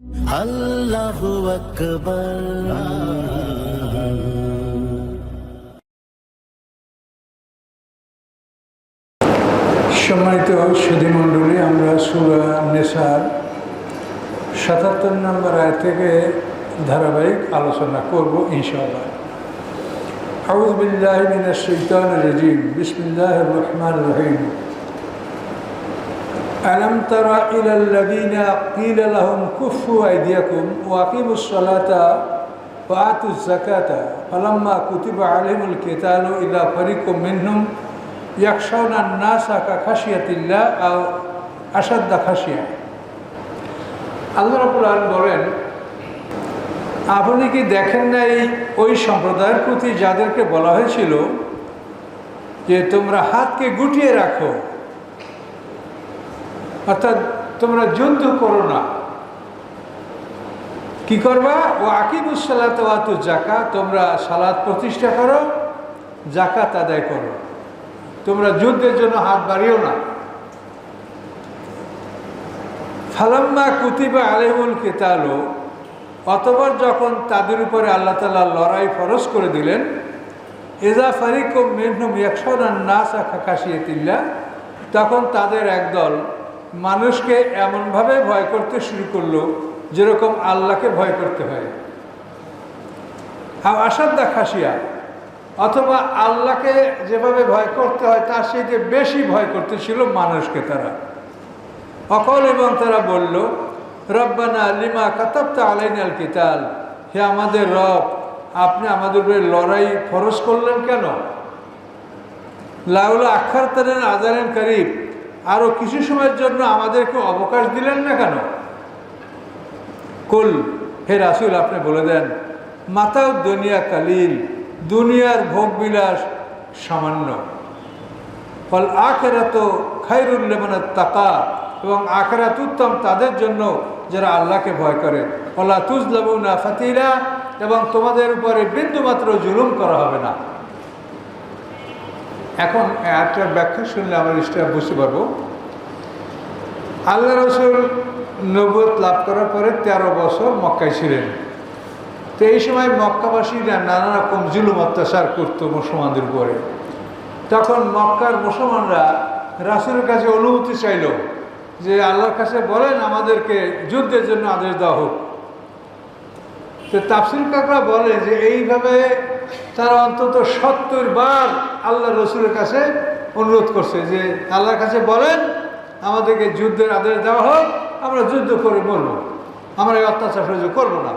আল্লাহু আকবার সম্মানিত সুধীমণ্ডলী, আমরা সুরা নেশার সাতাত্তর নম্বর আয় থেকে ধারাবাহিক আলোচনা করব, ইনশাআল্লাহ। আউজ বিল্লাহ শাইতানির রাজিম। বিসমিল্লাহির রহমানির রহিম। ألم تر إلى الذين قيل لهم كفوا أيديكم وأقيموا الصلاة وآتوا الزكاة فلما كتب عليهم القتال إذا فريق منهم يخشون الناس كخشية الله أو أشد خشية আল্লাহ রাবুল আলম বলেন আপনি কি দেখেন নাই ওই সম্প্রদায়ের প্রতি যাদেরকে বলা হয়েছিল যে তোমরা হাতকে গুটিয়ে রাখো অর্থাৎ তোমরা যুদ্ধ করো না। কি করবা? ও আকিবুসালাত ওয়াতু জাকা তোমরা সালাদ প্রতিষ্ঠা করো জাকাত আদায় করো। তোমরা যুদ্ধের জন্য হাত বাড়িও না। ফালাম্মা কুতিবা আলেমুল কেতালো অতবার যখন তাদের উপরে আল্লাহ তালা লড়াই ফরজ করে দিলেন এজা ফারিক ও মেহনুম একশোরান নাস আকাশিয়েতিল্লা তখন তাদের একদল মানুষকে এমনভাবে ভয় করতে শুরু করল, যেরকম আল্লাহকে ভয় করতে হয়। আর আসাদ্দা খাসিয়া অথবা আল্লাহকে যেভাবে ভয় করতে হয়, তার সাথে বেশি ভয় করতেছিল মানুষকে তারা। অকল এবং তারা বলল, রব্বানা লিমা কাতাবতা আলাইন আল কিতাল হে আমাদের রব, আপনি আমাদের উপরে লড়াই ফরজ করলেন কেন? লাউলা আখার তারেন আজারেন করিব আরও কিছু সময়ের জন্য আমাদেরকে অবকাশ দিলেন না কেন? কুল, হে রাসুল, আপনি বলে দেন মাতাও দুনিয়া কালিল, দুনিয়ার ভোগবিলাস সামান্য। ফল আখেরাত খাইরুল্লেমানের তাকা এবং আখেরাত উত্তম তাদের জন্য যারা আল্লাহকে ভয় করে। ফলা তুজলাবুনা ফাতিরা এবং তোমাদের উপরে বিন্দুমাত্র জুলুম করা হবে না। এখন একটা ব্যাখ্যা শুনলে আমরা জিনিসটা বুঝতে পারব। আল্লাহ রসুল নবত লাভ করার পরে তেরো বছর মক্কায় ছিলেন। তো এই সময় মক্কাবাসীরা নানা রকম জুলুম, অত্যাচার করতো মুসলমানদের উপরে। তখন মক্কার মুসলমানরা রাসুলের কাছে অনুমতি চাইল যে আল্লাহর কাছে বলেন, আমাদেরকে যুদ্ধের জন্য আদেশ দেওয়া হোক। তো তাফসিল কাকরা বলে যে এইভাবে তারা অন্তত সত্তর বার আল্লাহ রসুলের কাছে অনুরোধ করছে যে আল্লাহর কাছে বলেন, আমাদেরকে যুদ্ধের আদেশ দেওয়া হোক, আমরা যুদ্ধ করে মরবো। আমরা এই অত্যাচার সহ্য করব না।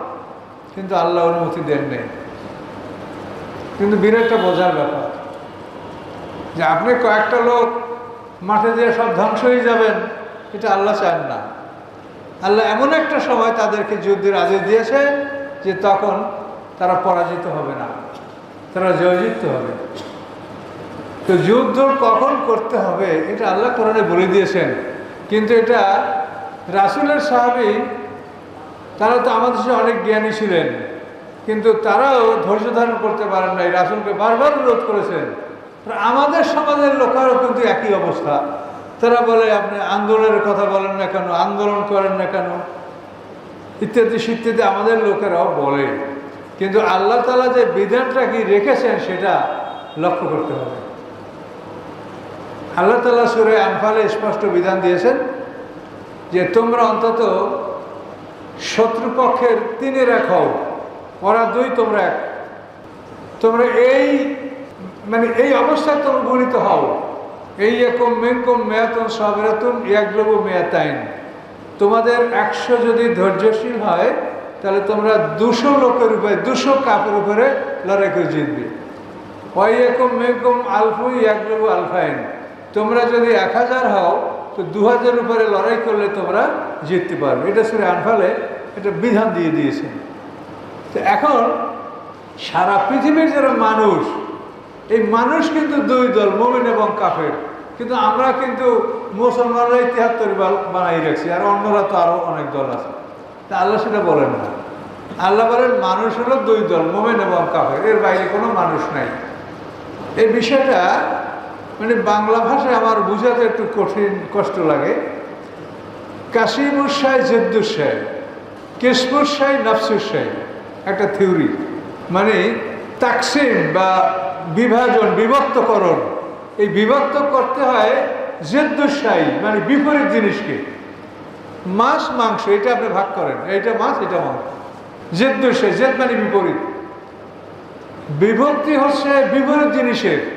কিন্তু আল্লাহ অনুমতি দেন নেই কিন্তু বিরাটটা বোঝার ব্যাপার, যে আপনি কয়েকটা লোক মাঠে দিয়ে সব ধ্বংস হয়ে যাবেন, এটা আল্লাহ চান না। আল্লাহ এমন একটা সময় তাদেরকে যুদ্ধের আদেশ দিয়েছে যে তখন তারা পরাজিত হবে না, তারা জয়যুক্ত হবে। তো যুদ্ধ কখন করতে হবে, এটা আল্লাহ কোরআনে বলে দিয়েছেন। কিন্তু এটা রাসুলের সাহাবি, তারা তো আমাদের সাথে অনেক জ্ঞানী ছিলেন, কিন্তু তারাও ধৈর্য ধারণ করতে পারেন নাই, রাসুলকে বারবার অনুরোধ করেছেন। আমাদের সমাজের লোকেরও কিন্তু একই অবস্থা। তারা বলে, আপনি আন্দোলনের কথা বলেন না কেন? আন্দোলন করেন না কেন? ইত্যাদি ইত্যাদি আমাদের লোকেরাও বলে। কিন্তু আল্লাহ তালা যে বিধানটা কি রেখেছেন, সেটা লক্ষ্য করতে হবে। আল্লাহ তালা সুরে আনফালে স্পষ্ট বিধান দিয়েছেন যে তোমরা অন্তত শত্রুপক্ষের তিনে রাখাও ওরা দুই, তোমরা এক। তোমরা এই মানে এই অবস্থায় তোমরা গণিত হও। এই একম মেকম মেয়াতন সবরাতুন একলবু মেয়াতাইন। তোমাদের একশো যদি ধৈর্যশীল হয়, তাহলে তোমরা দুশো লোকের উপরে, দুশো কাপের উপরে লড়াই করে জিতবে। ওই একম মেকম আলফু একলবু আলফাইন। তোমরা যদি এক হাজার হও, তো দু হাজার উপরে লড়াই করলে তোমরা জিততে পারবে। এটা শুনে আনফালে এটা বিধান দিয়ে দিয়েছেন তো এখন সারা পৃথিবীর যারা মানুষ, এই মানুষ কিন্তু দুই দল, মোমেন এবং কাফের। কিন্তু আমরা কিন্তু মুসলমানরাই তিয়াত্তর বানাই রাখছি, আর অন্যরা তো আরও অনেক দল আছে। তা আল্লাহ সেটা বলেন না। আল্লাহ বলেন, মানুষ হলো দুই দল, মোমেন এবং কাফের। এর বাইরে কোনো মানুষ নাই। এই বিষয়টা মানে বাংলা ভাষায় আমার বুঝাতে একটু কঠিন কষ্ট লাগে। কাশিমুর সাহেব জেদ্দুর সাহেব কিসমুসাই নাফসুসাই একটা থিওরি। মানে তাকসিম বা বিভাজন, বিভক্তকরণ, এই বিভক্ত করতে হয় জেদ্দুসাই মানে বিপরীত জিনিসকে। মাছ, মাংস, এটা আপনি ভাগ করেন। এটা মাছ, এটা মাংস। জেদ্দুসাই জেদ মানে বিপরীত। বিভক্তি হচ্ছে বিপরীত জিনিসের।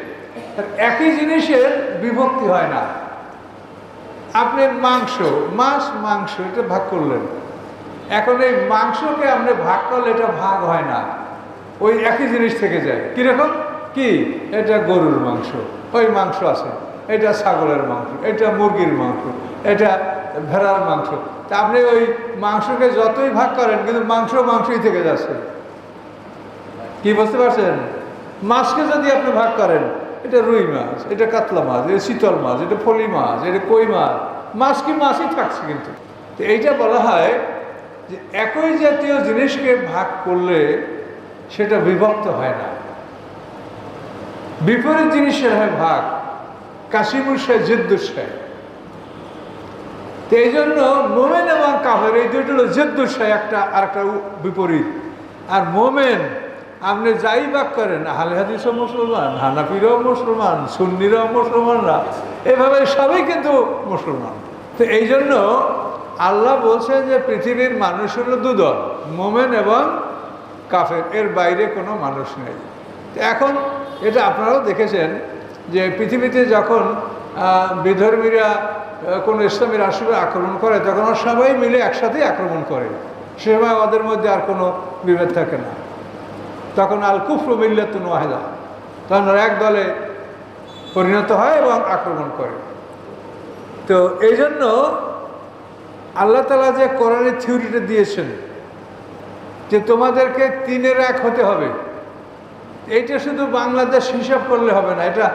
একই জিনিসের বিভক্তি হয় না। আপনি মাংস, মাছ, মাংস, এটা ভাগ করলেন। এখন এই মাংসকে আপনি ভাগ করলে এটা ভাগ হয় না। ওই একই জিনিস থেকে যায়। কীরকম? কি? এটা গরুর মাংস, ওই মাংস আছে। এটা ছাগলের মাংস, এটা মুরগির মাংস, এটা ভেড়ার মাংস। তা আপনি ওই মাংসকে যতই ভাগ করেন, কিন্তু মাংস মাংসই থেকে যাচ্ছে। কি বুঝতে পারছেন? মাছকে যদি আপনি ভাগ করেন এটা রুই মাছ, এটা কাতলা মাছ, এটা শীতল মাছ, এটা ফলি মাছ, এটা কই মাছ মাছ কি মাছই থাকছে কিন্তু। তো এইটা বলা হয় যে একই জাতীয় জিনিসকে ভাগ করলে সেটা বিভক্ত হয় না। বিপরীত জিনিসের হয় ভাগ কাশিমুসায় জেদ্দুসায় তো এই জন্য মোমেন এবং কাফের, এই দুটো হলো জেদ্দুসায় একটা আর একটা বিপরীত। আর মোমেন আপনি যাই বাক করেন, আহলে হাদিসও মুসলমান, হানাফিরাও মুসলমান, সুন্নিরাও মুসলমানরা, এভাবে সবাই কিন্তু মুসলমান। তো এই জন্য আল্লাহ বলছেন যে পৃথিবীর মানুষ হলো দুদল, মোমেন এবং কাফের, এর বাইরে কোনো মানুষ নেই। এখন এটা আপনারাও দেখেছেন যে পৃথিবীতে যখন বিধর্মীরা কোনো ইসলামী রাষ্ট্রকে আক্রমণ করে, তখন সবাই মিলে একসাথেই আক্রমণ করে। সে সময় ওদের মধ্যে আর কোনো বিভেদ থাকে না। তখন আল কুফর মিল্লাতুন ওয়াহেদা। তখন এক দলে পরিণত হয় এবং আক্রমণ করে। তো এই জন্য আল্লাহ তালা যে কোরআনের থিওরিটা দিয়েছেন যে তোমাদেরকে তিনের এক হতে হবে, এইটা শুধু বাংলাদেশ হিসাব করলে হবে না, এটা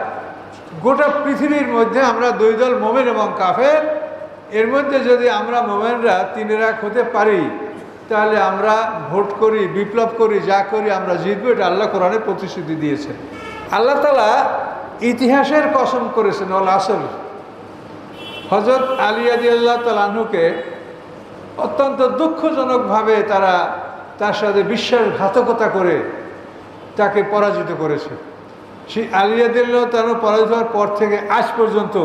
গোটা পৃথিবীর মধ্যে আমরা দুই দল মোমেন এবং কাফের, এর মধ্যে যদি আমরা মোমেনরা তিনের এক হতে পারি তাহলে আমরা ভোট করি, বিপ্লব করি, যা করি, আমরা জিতবো, এটা আল্লাহ কোরআনে প্রতিশ্রুতি দিয়েছেন। আল্লাহ তালা ইতিহাসের কসম করেছেন অল আসল হজরত আলী আদি আল্লাহ তালাহুকে অত্যন্ত দুঃখজনকভাবে তারা তার সাথে বিশ্বাসঘাতকতা করে তাকে পরাজিত করেছে। সেই আলিয়াদুল্লাহ তার পরাজিত হওয়ার পর থেকে আজ পর্যন্ত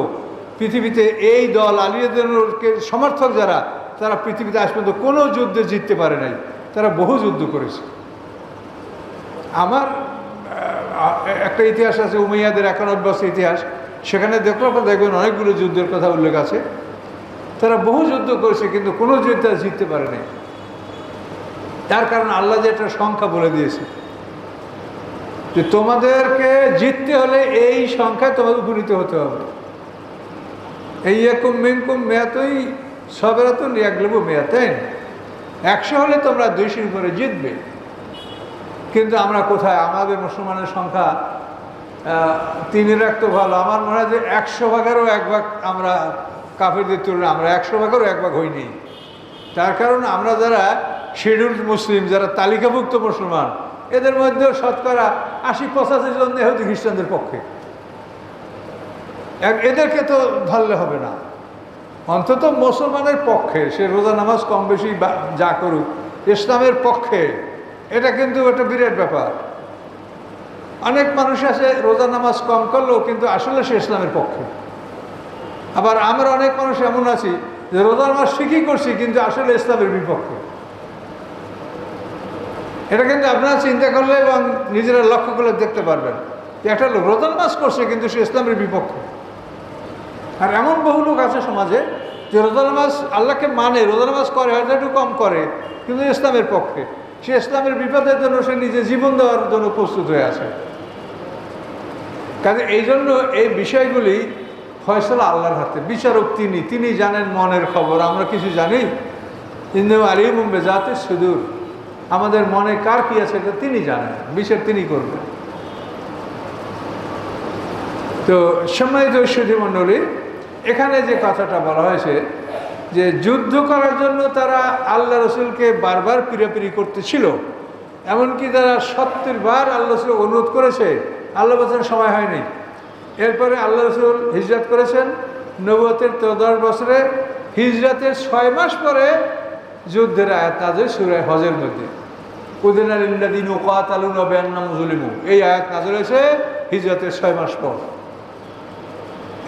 পৃথিবীতে এই দল আলিয়াদুল্লাহকে সমর্থক যারা তারা পৃথিবীতে আজ পর্যন্ত কোনো যুদ্ধে জিততে পারে নাই। তারা বহু যুদ্ধ করেছে। আমার একটা ইতিহাস আছে, উমাইয়াদের একানব্বই বছর ইতিহাস। সেখানে দেখল আপনারা দেখবেন অনেকগুলো যুদ্ধের কথা উল্লেখ আছে। তারা বহু যুদ্ধ করেছে, কিন্তু কোনো যুদ্ধ জিততে পারে নাই। তার কারণ আল্লাহ যে একটা সংখ্যা বলে দিয়েছে। যে তোমাদেরকে জিততে হলে এই সংখ্যায় তোমাদের উপনীত হতে হবে। এই একুম মিনকুম মেয়াতই সবেরা তো একলেবু মেয়াতেন একশো হলে তোমরা দুইশোর উপরে জিতবে। কিন্তু আমরা কোথায়? আমাদের মুসলমানের সংখ্যা তিনের এক তো ভালো। আমার মনে হয় যে একশো ভাগেরও এক ভাগ আমরা কাফেরদের তুলনায়, আমরা একশো ভাগেরও এক ভাগ হইনি। তার কারণ আমরা যারা শিডিউল্ড মুসলিম, যারা তালিকাভুক্ত মুসলমান, এদের মধ্যেও শতকরা আশি পঁচাশি জন হয়তো খ্রিস্টানদের পক্ষে। এদেরকে তো ধরলে হবে না। অন্তত মুসলমানের পক্ষে, সে রোজা নামাজ কম বেশি যা করুক, ইসলামের পক্ষে, এটা কিন্তু একটা বিরাট ব্যাপার। অনেক মানুষ আছে রোজা নামাজ কম করলেও কিন্তু আসলে সে ইসলামের পক্ষে। আবার আমরা অনেক মানুষ এমন আছি যে রোজা নামাজ ঠিকই করছি, কিন্তু আসলে ইসলামের বিপক্ষে। এটা কিন্তু আপনারা চিন্তা করলে এবং নিজেরা লক্ষ্য করলে দেখতে পারবেন একটা রোজা নামাজ করছে, কিন্তু সে ইসলামের বিপক্ষে। আর এমন বহু লোক আছে সমাজে যে রোজা নামাজ আল্লাহকে মানে রোজা নামাজ করে, হয়তো একটু কম করে, কিন্তু ইসলামের পক্ষে। সে ইসলামের বিপদের জন্য সে নিজে জীবন দেওয়ার জন্য প্রস্তুত হয়ে আছে। কাজে এই জন্য এই বিষয়গুলি ফয়সলা আল্লাহর হাতে। বিচারক তিনি তিনি জানেন মনের খবর, আমরা কিছু জানি। ইন্দু আলিম বেজাতে সুদূর। আমাদের মনে কার কি আছে এটা তিনি জানেন, বিচার তিনি করবেন। তো সম্মানিত সুধী মণ্ডলী এখানে যে কথাটা বলা হয়েছে যে যুদ্ধ করার জন্য তারা আল্লাহ রসুলকে বারবার পিড়াপিড়ি করতেছিল। এমনকি তারা সত্তর বার আল্লাহ রসুল অনুরোধ করেছে, আল্লাহ বছর সময় হয়নি। এরপরে আল্লাহ রসুল হিজরত করেছেন নবতের তেরো বছরে। হিজরতের ছয় মাস পরে যুদ্ধের আয়াত নাজেল সুরায় হজের মধ্যে। উদিন আলিল্লাদিন ওকাত আলুন অবেয়ান্নাম জুলিমু এই আয়াত নাজল হয়েছে হিজরতের ছয় মাস পর।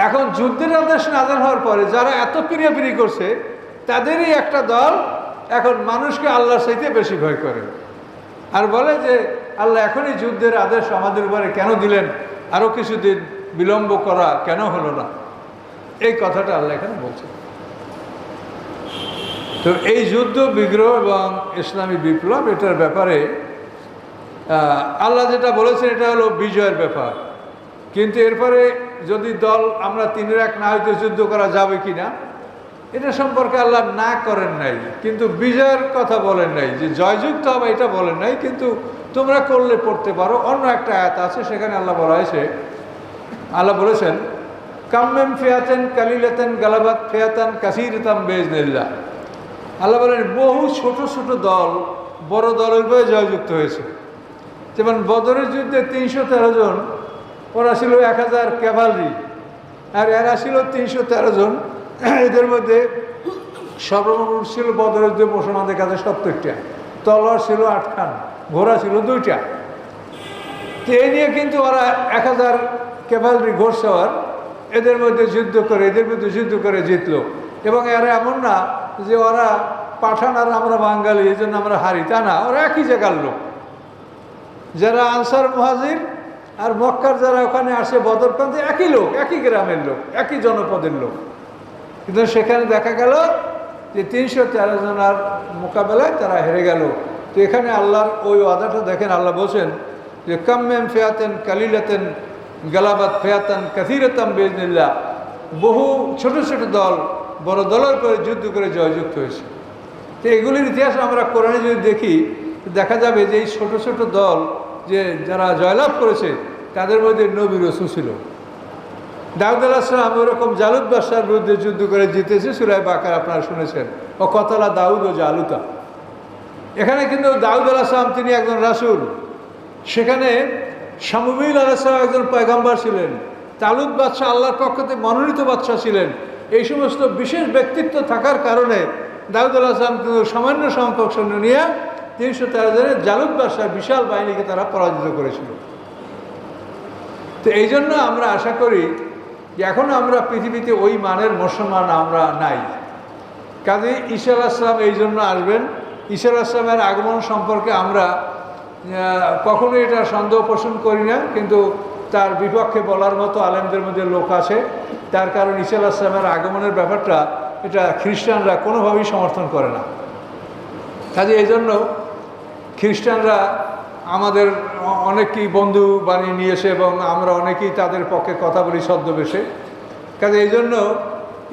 এখন যুদ্ধের আদেশ নাজল হওয়ার পরে যারা এত পিরিয়াপিরি করছে, তাদেরই একটা দল এখন মানুষকে আল্লাহর চাইতে বেশি ভয় করে। আর বলে যে, আল্লাহ, এখনই যুদ্ধের আদেশ আমাদের উপরে কেন দিলেন? আরও কিছুদিন বিলম্ব করা কেন হলো না? এই কথাটা আল্লাহ এখানে বলছে তো এই যুদ্ধ বিগ্রহ এবং ইসলামী বিপ্লব, এটার ব্যাপারে আল্লাহ যেটা বলেছেন, এটা হলো বিজয়ের ব্যাপার। কিন্তু এরপরে যদি দল আমরা তিনের এক না হইতে যুদ্ধ করা যাবে কি না এটা সম্পর্কে আল্লাহ না করেন নাই, কিন্তু বিজয়ের কথা বলেন নাই, যে জয়যুক্ত হবে এটা বলেন নাই, কিন্তু তোমরা করলে পড়তে পারো। অন্য একটা আয়াত আছে, সেখানে আল্লাহ বলা হয়েছে, আল্লাহ বলেছেন, কাম্মেম ফেয়াতেন কালিলাতেন গালাবাত ফেয়াতান কাসিরতাম বেজনিল্লা আল্লাহ বলেন, বহু ছোট ছোট দল, বড় দলের বয়ে জয়যুক্ত হয়েছে। যেমন বদরের যুদ্ধে তিনশো তেরো জন ওরা ছিল এক হাজার ক্যাভালরি। আর এরা ছিল তিনশো তেরো জন। এদের মধ্যে সর্বমোট ছিল বদরের যুদ্ধে মুসলমানদের কাছে সত্তরটা। তলোয়ার ছিল আটখান, ঘোড়া ছিল দুইটা। তো এই নিয়ে কিন্তু ওরা এক হাজার ক্যাভালরি ঘোড়সওয়ার এদের মধ্যে যুদ্ধ করে, এদের মধ্যে যুদ্ধ করে জিতলো। এবং এরা এমন না যে ওরা পাঠান আর আমরা বাঙালি, এই জন্য আমরা হারি। তা না, ওরা একই জায়গার লোক। যারা আনসার মহাজির আর মক্কার যারা ওখানে আসে বদরকান্তে একই লোক, একই গ্রামের লোক, একই জনপদের লোক। কিন্তু সেখানে দেখা গেল যে তিনশো তেরো জনার মোকাবেলায় তারা হেরে গেল। তো এখানে আল্লাহর ওই ওয়াদাটা দেখেন, আল্লাহ বলছেন যে কাম্মেম ফেয়াতেন কালিলাতেন গালাবাদ ফেয়াতান কাথিরতাম বেজনিল্লা বহু ছোট ছোট দল, বড় দলের করে যুদ্ধ করে জয়যুক্ত হয়েছে। তো এগুলির ইতিহাস আমরা কোরআনে যদি দেখি, দেখা যাবে যে এই ছোট ছোট দল যে যারা জয়লাভ করেছে, তাদের মধ্যে নবী রসুল ছিল। দাউদ আলাহিসাম ওরকম জালুদ বাদশার বিরুদ্ধে যুদ্ধ করে জিতেছে সুরায় বাকার, আপনারা শুনেছেন। ও কতলা দাউদ ও জালুতা। এখানে কিন্তু দাউদ আলাহিসাম তিনি একজন রাসুল। সেখানে শামুবিল আলাহিসাম একজন পয়গাম্বার ছিলেন। তালুদ বাদশাহ আল্লাহর পক্ষ থেকে মনোনীত বাদশাহ ছিলেন। এই সমস্ত বিশেষ ব্যক্তিত্ব থাকার কারণে দাউদ আলাহিসাম কিন্তু সামান্য সংখ্যক সৈন্য নিয়ে তিনশো তেরো জনের জালুদ বাদশার বিশাল বাহিনীকে তারা পরাজিত করেছিল। তো এই জন্য আমরা আশা করি যে এখন আমরা পৃথিবীতে ওই মানের মুসলমান আমরা নাই। কাজে ঈশা আসলাম এই জন্য আসবেন। ঈশা আসলামের আগমন সম্পর্কে আমরা আহ, কখনোই এটা সন্দেহ পোষণ করি না কিন্তু তার বিপক্ষে বলার মতো আলেমদের মধ্যে লোক আছে। তার কারণ ঈশা আসলামের আগমনের ব্যাপারটা এটা খ্রিস্টানরা কোনোভাবেই সমর্থন করে না। কাজে এই জন্য খ্রিস্টানরা আমাদের অনেকেই বন্ধু বানিয়ে নিয়েছে এবং আমরা অনেকেই তাদের পক্ষে কথা বলি ছদ্মবেশে। কাজে এই জন্য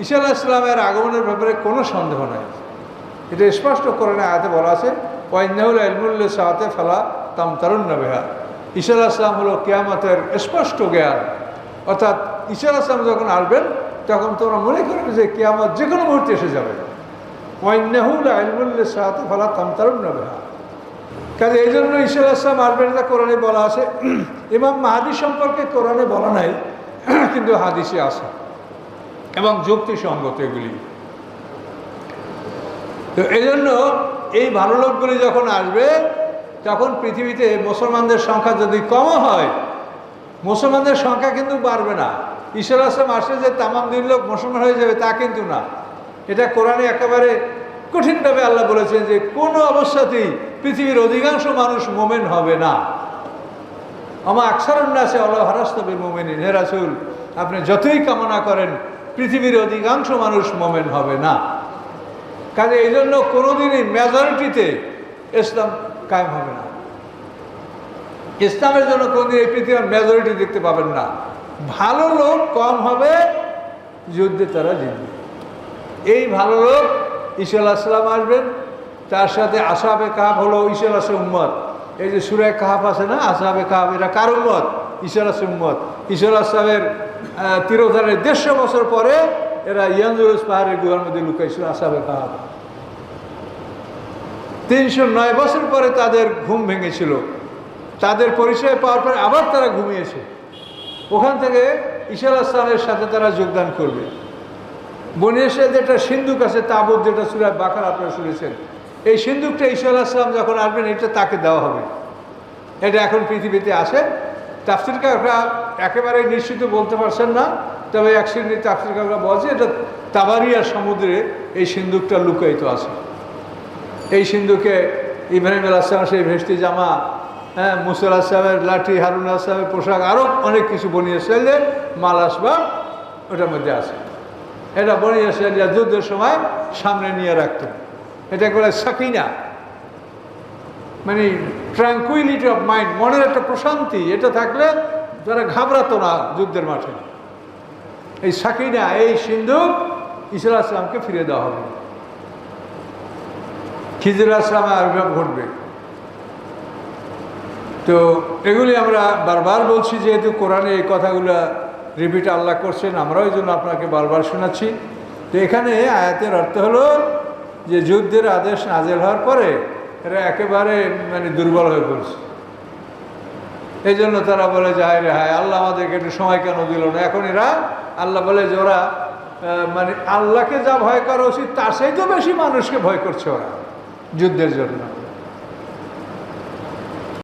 ঈশা আলাহ ইসলামের আগমনের ব্যাপারে কোনো সন্দেহ নাই। এটা স্পষ্ট করে না আয়াতে বলা আছে ওয়াইনাহুল ইলমুল্লা সাহাতে ফালা তাম তারুণ বেহা। ঈশা আলাহ ইসলাম হলো কেয়ামতের স্পষ্ট জ্ঞান। অর্থাৎ ঈশা আলাহ ইসলাম যখন আসবেন, তখন তোমরা মনে করবে যে কেয়ামত যে কোনো মুহূর্তে এসে যাবে। ওয়াইনাহুল ইলমুল্লা সাহাতে ফালা তাম তারুণ বেহা। কাজে এই জন্য ঈশ্বর আসলাম আসবেন এটা কোরআনে বলা আছে, ইমাম মাহাদি সম্পর্কে কোরআনে বলা নাই, কিন্তু হাদিসে আছে। এবং যুক্তিসঙ্গত এগুলি। তো এই জন্য এই ভালো লোকগুলি যখন আসবে, তখন পৃথিবীতে মুসলমানদের সংখ্যা যদি কম হয়, মুসলমানদের সংখ্যা কিন্তু বাড়বে না। ঈশ্বর আসলাম আসে যে তামাম দিন লোক মুসলমান হয়ে যাবে, তা কিন্তু না। এটা কোরআনে একেবারে কঠিনভাবে আল্লাহ বলেছেন যে কোনো অবস্থাতেই পৃথিবীর অধিকাংশ মানুষ মোমেন হবে না। আমার আকসারুন্নাসে আল্লাহ হারাস্তবে মোমেন হে রাসুল, আপনি যতই কামনা করেন, পৃথিবীর অধিকাংশ মানুষ মোমেন হবে না। কাজে এই জন্য কোনোদিনই মেজরিটিতে ইসলাম কায়েম হবে না। ইসলামের জন্য কোনোদিন এই পৃথিবীর মেজরিটি দেখতে পাবেন না। ভালো লোক কম হবে, যুদ্ধে তারা জিতবে। এই ভালো লোক, ঈশা আলাহিসাল্লাম আসবেন তার সাথে আসাবে কাহাব হলো ঈশা আলাহ উম্মত। এই যে সুরে কাহাব আছে না, আসাবে কাহাব এরা কার উম্মত? ঈশা আলাহ উম্মত। ঈশা আসলামের তিরোধানের দেড়শো বছর পরে এরা ইয়ানজুরুস পাহাড়ের গুহার মধ্যে লুকাইছিল আসাবে কাহাব। তিনশো নয় বছর পরে তাদের ঘুম ভেঙেছিল। তাদের পরিচয় পাওয়ার পরে আবার তারা ঘুমিয়েছে। ওখান থেকে ঈশা আসলামের সাথে তারা যোগদান করবে। বনিয়াসে যেটা সিন্ধুক আছে, তাবুত যেটা সুরায় বাকার আপনারা শুনেছেন এই সিন্ধুকটা ঈশা আলাহিসাম যখন আসবেন এটা তাকে দেওয়া হবে। এটা এখন পৃথিবীতে আসে তাফসিরকাররা একেবারে নিশ্চিত বলতে পারছেন না, তবে এক শ্রেণির তাফসিরকাররা বলছে এটা তাবারিয়া সমুদ্রে এই সিন্ধুকটা লুকায়িত আছে। এই সিন্ধুকে ইব্রাহিম আলাহিসাম সেই ভেস্তি জামা হ্যাঁ মুসল আসলামের লাঠি, হারুন আসলামের পোশাক আরও অনেক কিছু বনিয়ে ফেললে মাল আসবাব ওটার মধ্যে আছে। এটা বনিয়ে ফেললে যুদ্ধের সময় সামনে নিয়ে রাখতেন এটা একবারে সাকিনা মানে ট্রাঙ্কুইলিটি অফ মাইন্ড মনের একটা প্রশান্তি, এটা থাকলে তারা ঘাবড়াতো না যুদ্ধের মাঠে। এই সাকিনা এই সিন্ধু ইসরা আসলামকে ফিরে দেওয়া হবে। খিজির আসলামে আবির্ভাব ঘটবে। তো এগুলি আমরা বারবার বলছি, যেহেতু কোরআনে এই কথাগুলো রিপিট আল্লাহ করছেন, আমরাও এই জন্য আপনাকে বারবার শোনাচ্ছি। তো এখানে আয়াতের অর্থ হলো যে যুদ্ধের আদেশ নাজেল হওয়ার পরে এরা একেবারে মানে দুর্বল হয়ে পড়ছে। এই জন্য তারা বলে যে, হায় রে, হায়, আল্লাহ আমাদেরকে একটু সময় কেন দিল না? এখন এরা, আল্লাহ বলে যে, ওরা মানে আল্লাহকে যা ভয় করা উচিত, তার সেই তো বেশি মানুষকে ভয় করছে ওরা যুদ্ধের জন্য।